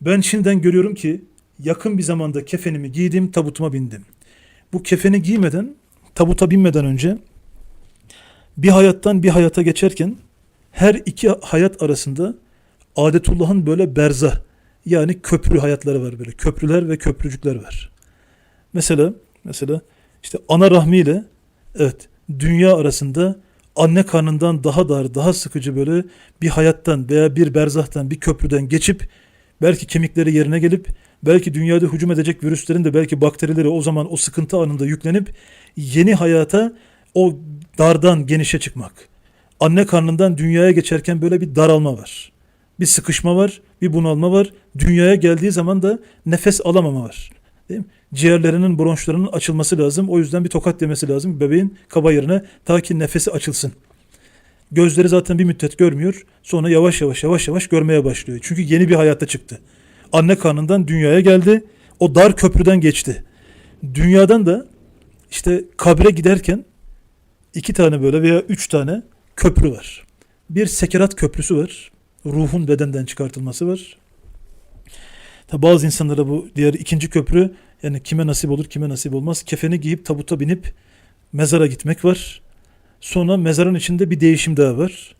Ben şimdiden görüyorum ki yakın bir zamanda kefenimi giydim, tabutuma bindim. Bu kefeni giymeden, tabuta binmeden önce bir hayattan bir hayata geçerken her iki hayat arasında adetullah'ın böyle berzah yani köprü hayatları var böyle. Köprüler ve köprücükler var. Mesela mesela işte ana rahmiyle evet dünya arasında anne karnından daha dar, daha sıkıcı böyle bir hayattan veya bir berzahtan, bir köprüden geçip belki kemikleri yerine gelip belki dünyada hücum edecek virüslerin de belki bakterileri o zaman o sıkıntı anında yüklenip yeni hayata o dardan genişe çıkmak. Anne karnından dünyaya geçerken böyle bir daralma var. Bir sıkışma var, bir bunalma var. Dünyaya geldiği zaman da nefes alamama var. Değil mi? Ciğerlerinin, bronşlarının açılması lazım. O yüzden bir tokat demesi lazım bebeğin kaba yerine ta ki nefesi açılsın. Gözleri zaten bir müddet görmüyor. Sonra yavaş yavaş yavaş yavaş görmeye başlıyor. Çünkü yeni bir hayata çıktı. Anne karnından dünyaya geldi. O dar köprüden geçti. Dünyadan da işte kabre giderken iki tane böyle veya üç tane köprü var. Bir sekerat köprüsü var. Ruhun bedenden çıkartılması var. Tabi bazı insanlara bu diğer ikinci köprü yani kime nasip olur kime nasip olmaz. Kefeni giyip tabuta binip mezara gitmek var. Sonra mezarın içinde bir değişim daha var.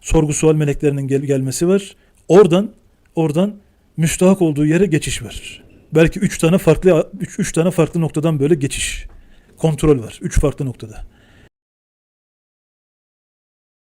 Sorgu sual meleklerinin gel- gelmesi var. Oradan oradan müstahak olduğu yere geçiş var. Belki üç tane farklı üç, üç tane farklı noktadan böyle geçiş. Kontrol var. Üç farklı noktada.